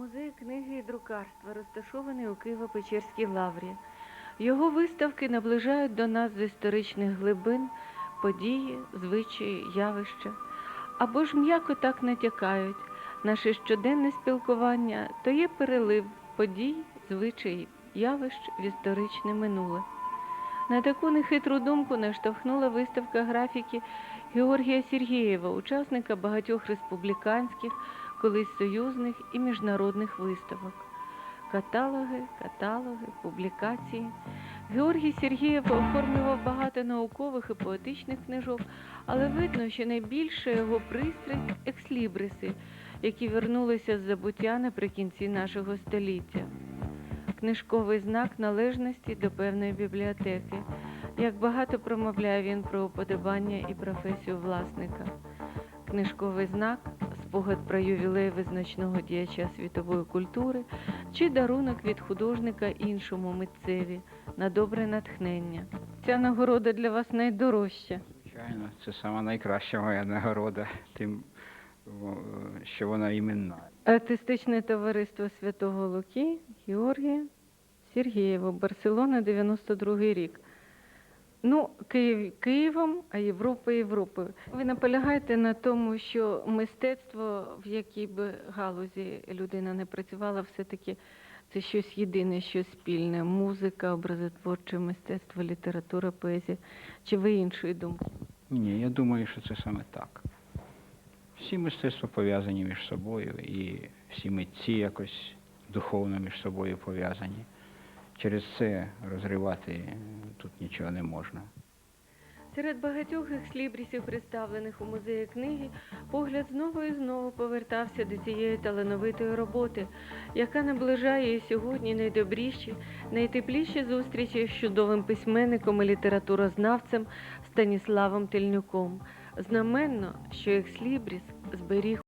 Музей книги і друкарства розташований у Києво-Печерській лаврі. Його виставки наближають до нас з історичних глибин події, звичаї, явища. Або ж м'яко так натякають. Наше щоденне спілкування то є перелив подій, звичаїв, явищ в історичне минуле. На таку нехитру думку наштовхнула виставка графіки Георгія Сергієва, учасника багатьох республіканських, колись союзних і міжнародних виставок. Каталоги, каталоги, публікації. Георгій Сергієв оформлював багато наукових і поетичних книжок, але видно, що найбільша його пристрасть екслібриси, які вернулися з забуття наприкінці нашого століття. Книжковий знак належності до певної бібліотеки. Як багато промовляє він про уподобання і професію власника. Книжковий знак, спогад про ювілей визначного діяча світової культури чи дарунок від художника іншому митцеві на добре натхнення. Ця нагорода для вас найдорожча. Звичайно, це сама найкраща моя нагорода, тим, що вона іменна. Артистичне товариство Святого Луки Георгія Сергієва, Барселона, 92 рік. Ну, Київ Києвом, а Європа Європою. Ви наполягаєте на тому, що мистецтво, в якій би галузі людина не працювала, все-таки це щось єдине, щось спільне. Музика, образотворче мистецтво, література, поезія. Чи ви іншої думки? Ні, я думаю, що це саме так. Всі мистецтва пов'язані між собою, і всі митці якось духовно між собою пов'язані. Через це розривати тут нічого не можна. Серед багатьох екслібрісів, представлених у музеї книги, погляд знову і знову повертався до цієї талановитої роботи, яка наближає і сьогодні найдобріші, найтепліші зустрічі з чудовим письменником і літературознавцем Станіславом Тельнюком. Знаменно, що екслібріс зберіг